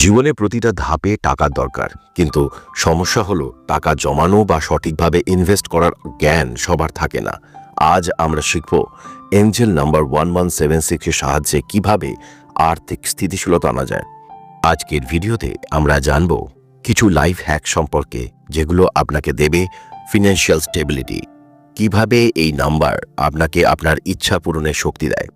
জীবনে প্রতিটা ধাপে টাকার দরকার। কিন্তু সমস্যা হলো, টাকা জমানো বা সঠিকভাবে ইনভেস্ট করার জ্ঞান সবার থাকে না। আজ আমরা শিখব angel number one one seven সিক্সের সাহায্যে কীভাবে আর্থিক স্থিতিশীলতা আনা যায়। আজকের ভিডিওতে আমরা জানব কিছু লাইফ হ্যাক সম্পর্কে, যেগুলো আপনাকে দেবে ফিনান্সিয়াল স্টেবিলিটি কীভাবে এই নাম্বার আপনাকে আপনার ইচ্ছা পূরণের শক্তি দেয়?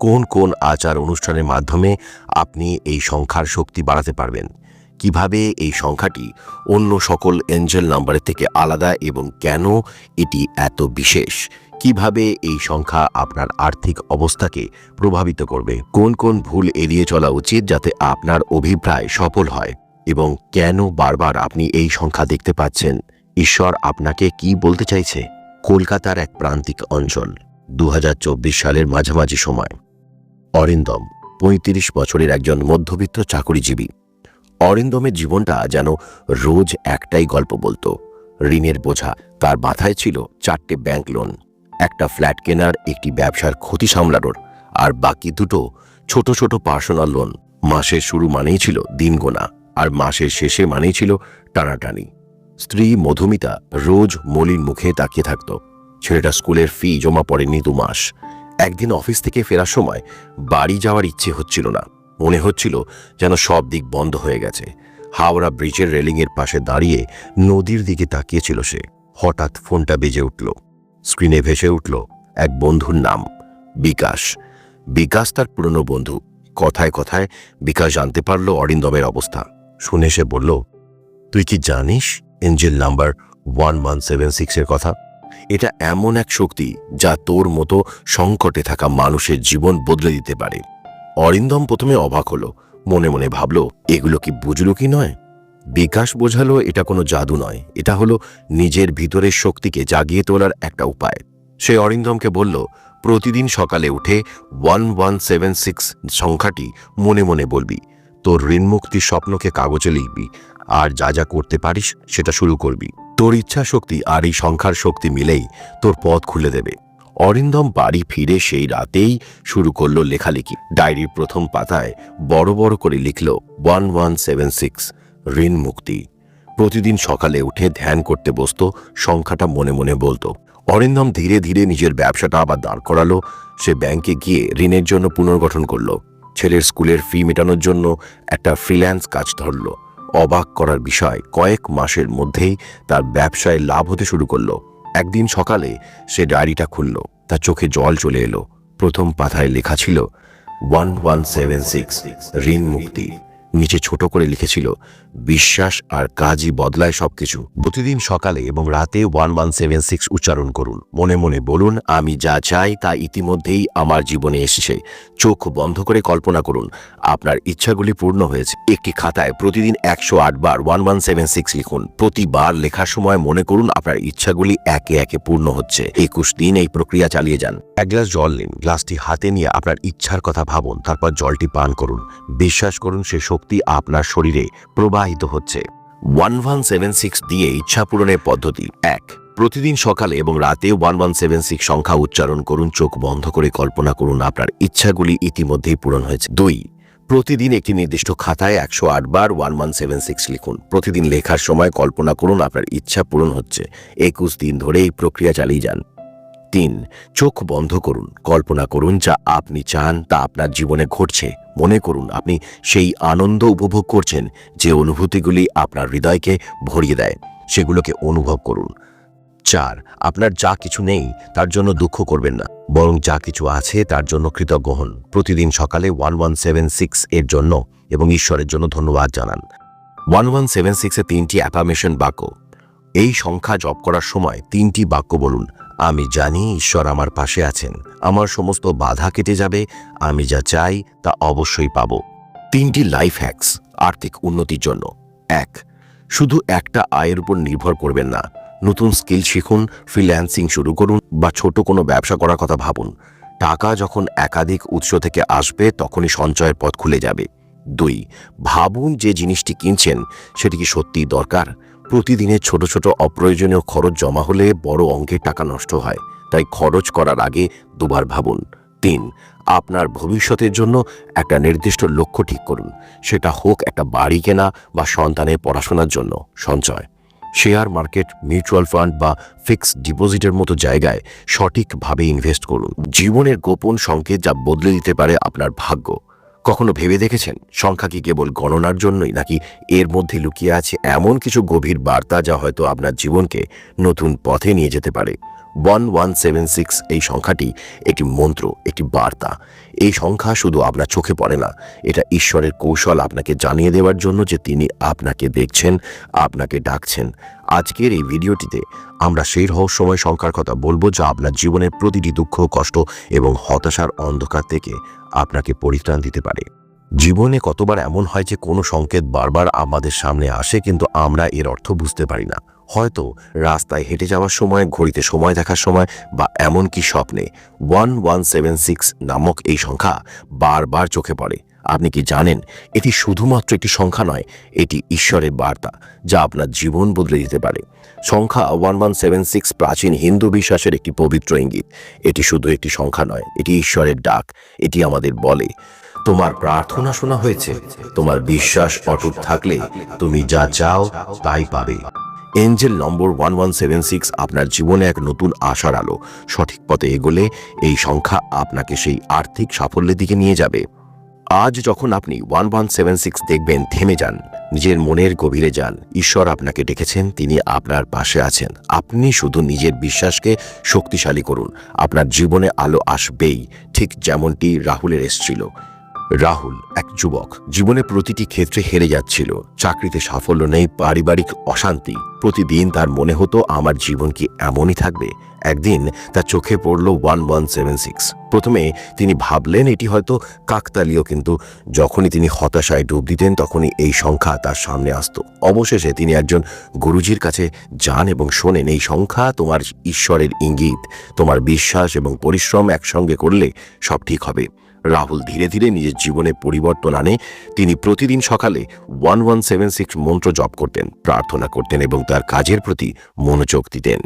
কোন কোন আচার অনুষ্ঠানের মাধ্যমে আপনি এই সংখ্যার শক্তি বাড়াতে পারবেন? কীভাবে এই সংখ্যাটি অন্য সকল এঞ্জেল নাম্বারের থেকে আলাদা এবং কেন এটি এত বিশেষ? কীভাবে এই সংখ্যা আপনার আর্থিক অবস্থাকে প্রভাবিত করবে? কোন কোন ভুল এড়িয়ে চলা উচিত যাতে আপনার অভিপ্রায় সফল হয়? এবং কেন বারবার আপনি এই সংখ্যা দেখতে পাচ্ছেন? ঈশ্বর আপনাকে কি বলতে চাইছে? কলকাতার এক প্রান্তিক অঞ্চল দু হাজার চব্বিশ সালের মাঝামাঝি সময়। অরিন্দম পঁয়ত্রিশ বছরের একজন মধ্যবিত্ত চাকরিজীবী। অরিন্দমের জীবনটা যেন রোজ একটাই গল্প বলতো। ঋণের বোঝা, তার মাথায় ছিল চারটে ব্যাংক লোন, একটা ফ্ল্যাট কেনার, একটি ব্যবসার ক্ষতি সামলানোর, আর বাকি দুটো ছোট ছোট পার্সোনাল লোন। মাসের শুরু মানেই ছিল দিন গোনা আর মাসের শেষে মানেই ছিল টানাটানি। স্ত্রী মধুমিতা রোজ মলিন মুখে তাকিয়ে থাকত। ছেলেটা স্কুলের ফি জমা পড়েনি দু মাস। একদিন অফিস থেকে ফেরার সময় বাড়ি যাওয়ার ইচ্ছে হচ্ছিল না। মনে হচ্ছিল যেন সব দিক বন্ধ হয়ে গেছে। হাওড়া ব্রিজের রেলিংয়ের পাশে দাঁড়িয়ে নদীর দিকে তাকিয়েছিল সে। হঠাৎ ফোনটা বেজে উঠল। স্ক্রিনে ভেসে উঠল এক বন্ধুর নাম, বিকাশ। বিকাশ তার পুরনো বন্ধু। কথায় কথায় বিকাশ জানতে পারল অরিন্দমের অবস্থা। শুনে সে বলল, তুই কি জানিস angel number one one seven সিক্সের কথা? এটা এমন এক শক্তি যা তোর মতো সংকটে থাকা মানুষের জীবন বদলে দিতে পারে। অরিন্দম প্রথমে অবাক হলো, মনে মনে ভাবল, এগুলো কি বুঝলো কি নয়? বিকাশ বোঝালো, এটা কোনো জাদু নয়, এটা হলো নিজের ভিতরের শক্তিকে জাগিয়ে তোলার একটা উপায়। সে অরিন্দমকে বলল, প্রতিদিন সকালে উঠে ওয়ান ওয়ান সেভেন সিক্স সংখ্যাটি মনে মনে বলবি। তোর ঋণমুক্তির স্বপ্নকে কাগজে লিখবি। আর যা যা করতে পারিস, সেটা শুরু করবি। তোর ইচ্ছা শক্তি আর এই সংখ্যার শক্তি মিলেই তোর পথ খুলে দেবে। অরিন্দম বাড়ি ফিরে সেই রাতেই শুরু করল লেখালেখি। ডায়েরির প্রথম পাতায় বড় বড় করে লিখল ওয়ান ওয়ান সেভেন সিক্স, ঋণ মুক্তি। প্রতিদিন সকালে উঠে ধ্যান করতে বসতো, সংখ্যাটা মনে মনে বলতো। অরিন্দম ধীরে ধীরে নিজের ব্যবসাটা আবার দাঁড় করালো। সে ব্যাংকে গিয়ে ঋণের জন্য পুনর্গঠন করল। ছেলের স্কুলের ফি মেটানোর জন্য একটা ফ্রিল্যান্স কাজ ধরলো। অবাক করার বিষয় কয়েক মাসের মধ্যেই তার ব্যবসায় লাভ হতে শুরু করল। একদিন সকালে সে ডায়েরিটা খুলল, তার চোখে জল চলে এলো। প্রথম পাথায় লেখা ছিল, ওয়ান ওয়ান সেভেন সিক্স, ঋণ মুক্তি। নিচে ছোট করে লিখেছিল, বিশ্বাস আর কাজই বদলায় সবকিছু। প্রতিদিন সকালে এবং রাতে ওয়ান ওয়ান সেভেন সিক্স উচ্চারণ করুন। মনে মনে বলুন, আমি যা চাই তা ইতিমধ্যেই আমার জীবনে এসেছে। চোখ বন্ধ করে কল্পনা করুন, আপনার ইচ্ছাগুলি পূর্ণ হয়েছে। একটি খাতায় প্রতিদিন একশো আট বার ওয়ান ওয়ান সেভেন সিক্স লিখুন। প্রতিবার লেখার সময় মনে করুন, আপনার ইচ্ছাগুলি একে একে পূর্ণ হচ্ছে। একুশ দিন এই প্রক্রিয়া চালিয়ে যান। এক গ্লাস জল নিন। গ্লাসটি হাতে নিয়ে আপনার ইচ্ছার কথা ভাবুন, তারপর জলটি পান করুন। বিশ্বাস করুন, সে শক্তি আপনার শরীরে প্রবাহিত হচ্ছে। ওয়ান দিয়ে ইচ্ছা পূরণের পদ্ধতি এক। প্রতিদিন সকালে এবং রাতে ওয়ান ওয়ান সংখ্যা উচ্চারণ করুন, চোখ বন্ধ করে কল্পনা করুন আপনার ইচ্ছাগুলি ইতিমধ্যেই পূরণ হয়েছে। দুই, প্রতিদিন একটি নির্দিষ্ট খাতায় একশো আট বার ওয়ান ওয়ান সেভেন সিক্স লিখুন। প্রতিদিন লেখার সময় কল্পনা করুন আপনার ইচ্ছা পূরণ হচ্ছে। একুশ দিন ধরে এই প্রক্রিয়া চালিয়ে যান। তিন চোখ বন্ধ করুন। কল্পনা করুন যা আপনি চান তা আপনার জীবনে ঘটছে। মনে করুন আপনি সেই আনন্দ উপভোগ করছেন যে অনুভূতিগুলি আপনার হৃদয়কে ভরিয়ে দেয়। সেগুলোকে অনুভব করুন। চার, আপনার যা কিছু নেই তার জন্য দুঃখ করবেন না। বরং যা কিছু আছে তার জন্য কৃতজ্ঞ হন। প্রতিদিন সকালে ওয়ান ওয়ান সেভেন সিক্স এর জন্য এবং ঈশ্বরের জন্য ধন্যবাদ জানান। ওয়ান ওয়ান সেভেন সিক্সে তিনটি অ্যাফার্মেশন বাক্য। এই সংখ্যা জপ করার সময় তিনটি বাক্য বলুন। আমি জানি ঈশ্বর আমার পাশে আছেন। আমার সমস্ত বাধা কেটে যাবে। আমি যা চাই তা অবশ্যই পাব। তিনটি লাইফ হ্যাক্স আর্থিক উন্নতির জন্য। এক, শুধু একটা আয়ের উপর নির্ভর করবেন না। নতুন স্কিল শিখুন ফ্রিল্যান্সিং শুরু করুন বা ছোট কোনো ব্যবসা করার কথা ভাবুন। টাকা যখন একাধিক উৎস থেকে আসবে, তখনই সঞ্চয়ের পথ খুলে যাবে। দুই, ভাবুন যে জিনিসটি কিনছেন, সেটি কি সত্যিই দরকার? প্রতিদিনের ছোট ছোট অপ্রয়োজনীয় খরচ জমা হলে বড় অঙ্কের টাকা নষ্ট হয়। তাই খরচ করার আগে দুবার ভাবুন। তিন, আপনার ভবিষ্যতের জন্য একটা নির্দিষ্ট লক্ষ্য ঠিক করুন। সেটা হোক একটা বাড়ি কেনা বা সন্তানের পড়াশোনার জন্য। সঞ্চয়, শেয়ার মার্কেট, মিউচুয়াল ফান্ড বা ফিক্সড ডিপোজিটের মতো জায়গায় সঠিকভাবে ইনভেস্ট করুন। জীবনের গোপন সংকেত যা বদলে দিতে পারে আপনার ভাগ্য। কখনো ভেবে দেখেছেন? সংখ্যা কি কেবল গণনার জন্যই, নাকি এর মধ্যে লুকিয়ে আছে এমন কিছু গভীর বার্তা যা হয়তো আপনার জীবনকে নতুন পথে নিয়ে যেতে পারে? ওয়ান ওয়ান সেভেন সিক্স এই সংখ্যাটি একটি মন্ত্র, একটি বার্তা। এই সংখ্যা শুধু আপনার চোখে পড়ে না, এটা ঈশ্বরের কৌশল আপনাকে জানিয়ে দেওয়ার জন্য যে তিনি আপনাকে দেখছেন, আপনাকে ডাকছেন। আজকের এই ভিডিওটিতে আমরা সেই রহস্যময় সংখ্যার কথা বলব যা আপনার জীবনের প্রতিটি দুঃখ, কষ্ট এবং হতাশার অন্ধকার থেকে আপনাকে পরিত্রাণ দিতে পারে। জীবনে কতবার এমন হয় যে কোনো সংকেত বারবার আমাদের সামনে আসে কিন্তু আমরা এর অর্থ বুঝতে পারি না। হয়তো রাস্তায় হেঁটে যাওয়ার সময়, ঘড়িতে সময় দেখার সময় বা এমনকি স্বপ্নে ওয়ান ওয়ান সেভেন সিক্স নামক এই সংখ্যা বারবার চোখে পড়ে। আপনি কি জানেন, এটি শুধুমাত্র একটি সংখ্যা নয়, এটি ঈশ্বরের বার্তা, যা আপনার জীবন বদলে দিতে পারে। সংখ্যা ওয়ান ওয়ান সেভেন সিক্স প্রাচীন হিন্দু বিশ্বাসের একটি পবিত্র ইঙ্গিত। এটি শুধু একটি সংখ্যা নয়, এটি ঈশ্বরের ডাক, এটি আমাদের বলে। তোমার প্রার্থনা শোনা হয়েছে, তোমার বিশ্বাস অটুট থাকলে তুমি যা চাও তাই পাবে। Angel number one one seven six আপনার জীবনে এক নতুন আশার আলো। সঠিক পথে এগোলে এই সংখ্যা আপনাকে সেই আর্থিক সাফল্যের দিকে নিয়ে যাবে। আজ যখন আপনি ওয়ান ওয়ান সেভেন সিক্স দেখবেন, থেমে যান, নিজের মনের গভীরে যান, ঈশ্বর আপনাকে ডেকেছেন, তিনি আপনার পাশে আছেন। আপনি শুধু নিজের বিশ্বাসকে শক্তিশালী করুন, আপনার জীবনে আলো আসবেই, ঠিক যেমনটি রাহুলের এসছিল। রাহুল, এক যুবক, জীবনে প্রতিটি ক্ষেত্রে হেরে যাচ্ছিল। চাকরিতে সাফল্য নেই, পারিবারিক অশান্তি। প্রতিদিন তার মনে হতো, আমার জীবন কি এমনই থাকবে? একদিন তার চোখে পড়ল ওয়ান ওয়ান সেভেন সিক্স। প্রথমে তিনি ভাবলেন, এটি হয়তো কাকতালীয়, কিন্তু যখনই তিনি হতাশায় ডুব দিতেন, তখনই এই সংখ্যা তার সামনে আসত। অবশেষে তিনি একজন গুরুজির কাছে যান এবং শোনেন, এই সংখ্যা তোমার ঈশ্বরের ইঙ্গিত। তোমার বিশ্বাস এবং পরিশ্রম একসঙ্গে করলে সব ঠিক হবে। রাহুল ধীরে ধীরে নিজের জীবনে পরিবর্তন আনে। তিনি প্রতিদিন সকালে ওয়ান ওয়ান সেভেন সিক্স মন্ত্র জপ করতেন, প্রার্থনা করতেন এবং তার কাজের প্রতি মনোযোগ দিতেন।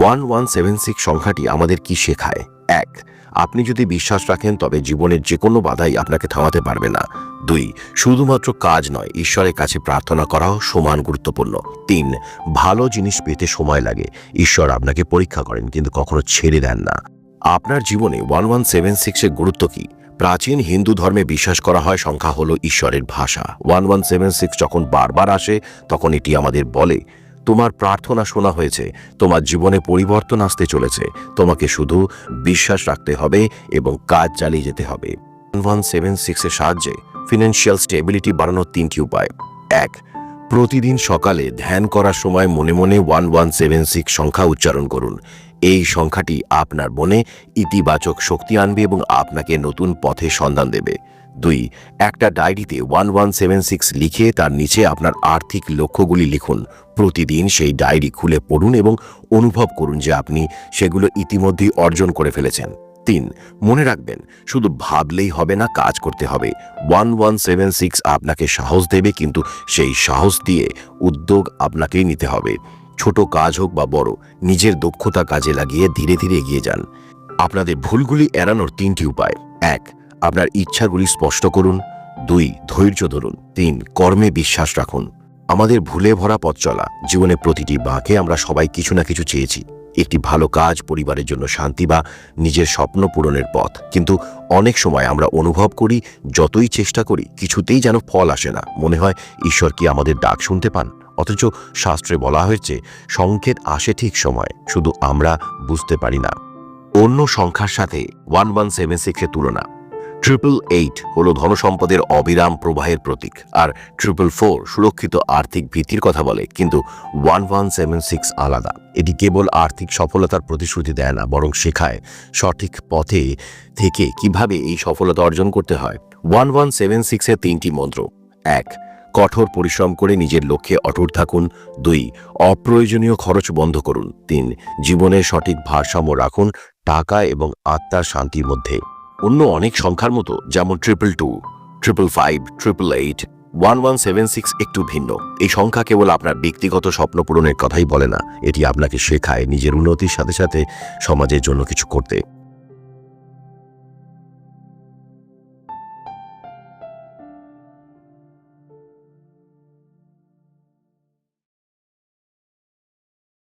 ওয়ান ওয়ান সেভেন সিক্স সংখ্যাটি আমাদের কি শেখায়? এক, আপনি যদি বিশ্বাস রাখেন, তবে জীবনের যে কোনো বাধাই আপনাকে থামাতে পারবে না। দুই, শুধুমাত্র কাজ নয়, ঈশ্বরের কাছে প্রার্থনা করাও সমান গুরুত্বপূর্ণ। তিন, ভালো জিনিস পেতে সময় লাগে। ঈশ্বর আপনাকে পরীক্ষা করেন, কিন্তু কখনো ছেড়ে দেন না। আপনার জীবনে ওয়ান ওয়ান সেভেন সিক্সের গুরুত্ব কি? প্রাচীন হিন্দু ধর্মে বিশ্বাস করা হয় সংখ্যা হলো ঈশ্বরের ভাষা। ওয়ান ওয়ান সেভেন সিক্স যখন বারবার আসে, তখন এটি আমাদের বলে, তোমার প্রার্থনা শোনা হয়েছে, তোমার জীবনে পরিবর্তন আসতে চলেছে, তোমাকে শুধু বিশ্বাস রাখতে হবে এবং কাজ চালিয়ে যেতে হবে। ওয়ান সেভেন সিক্সের সাহায্যে ফিনান্সিয়াল স্টেবিলিটি বাড়ানোর তিনটি উপায়। এক, প্রতিদিন সকালে ধ্যান করার সময় মনে মনে ওয়ান ওয়ান সেভেন সিক্স সংখ্যা উচ্চারণ করুন। এই সংখ্যাটি আপনার মনে ইতিবাচক শক্তি আনবে এবং আপনাকে নতুন পথে সন্ধান দেবে। দুই, একটা ডায়েরিতে ওয়ান ওয়ান সেভেন সিক্স লিখে তার নিচে আপনার আর্থিক লক্ষ্যগুলি লিখুন। প্রতিদিন সেই ডায়েরি খুলে পড়ুন এবং অনুভব করুন যে আপনি সেগুলো ইতিমধ্যেই অর্জন করে ফেলেছেন। তিন, মনে রাখবেন, শুধু ভাবলেই হবে না, কাজ করতে হবে। ওয়ান ওয়ান সেভেন সিক্স আপনাকে সাহস দেবে, কিন্তু সেই সাহস দিয়ে উদ্যোগ আপনাকেই নিতে হবে। ছোট কাজ হোক বা বড়, নিজের দক্ষতা কাজে লাগিয়ে ধীরে ধীরে এগিয়ে যান। আপনাদের ভুলগুলি এড়ানোর তিনটি উপায়। এক, আপনার ইচ্ছাগুলি স্পষ্ট করুন। দুই, ধৈর্য ধরুন। তিন, কর্মে বিশ্বাস রাখুন। আমাদের ভুলে ভরা পথ চলা। জীবনে প্রতিটি বাঁকে আমরা সবাই কিছু না কিছু চেয়েছি। একটি ভালো কাজ, পরিবারের জন্য শান্তি বা নিজের স্বপ্ন পূরণের পথ। কিন্তু অনেক সময় আমরা অনুভব করি, যতই চেষ্টা করি, কিছুতেই যেন ফল আসে না। মনে হয়, ঈশ্বর কি আমাদের ডাক শুনতে পান? অথচ শাস্ত্রে বলা হয়েছে, সংকেত আসে ঠিক সময়, শুধু আমরা বুঝতে পারি না। অন্য সংখ্যার সাথে ওয়ান ওয়ান সেভেন সিক্সের তুলনা। ট্রিপল এইট হল ধনসম্পদের অবিরাম প্রবাহের প্রতীক, আর ট্রিপল ফোর সুরক্ষিত আর্থিক ভিত্তির কথা বলে, কিন্তু ওয়ান ওয়ান সেভেন সিক্স আলাদা। এটি কেবল আর্থিক সফলতার প্রতিশ্রুতি দেয় না, বরং শেখায় সঠিক পথে থেকে কীভাবে এই সফলতা অর্জন করতে হয়। ওয়ান ওয়ান সেভেন সিক্সের তিনটি মন্ত্র। এক কঠোর পরিশ্রম করে নিজের লক্ষ্যে অটুট থাকুন। দুই, অপ্রয়োজনীয় খরচ বন্ধ করুন। তিন জীবনের সঠিক ভারসাম্য রাখুন টাকা এবং আত্মার শান্তির মধ্যে। অন্য অনেক সংখ্যার মতো, যেমন triple two triple five triple eight one one seven six একটু ভিন্ন। এই সংখ্যা কেবল আপনার ব্যক্তিগত স্বপ্ন পূরণের কথাই বলে না। এটি আপনাকে শেখায় নিজের উন্নতির সাথে সাথে সমাজের জন্য কিছু করতে।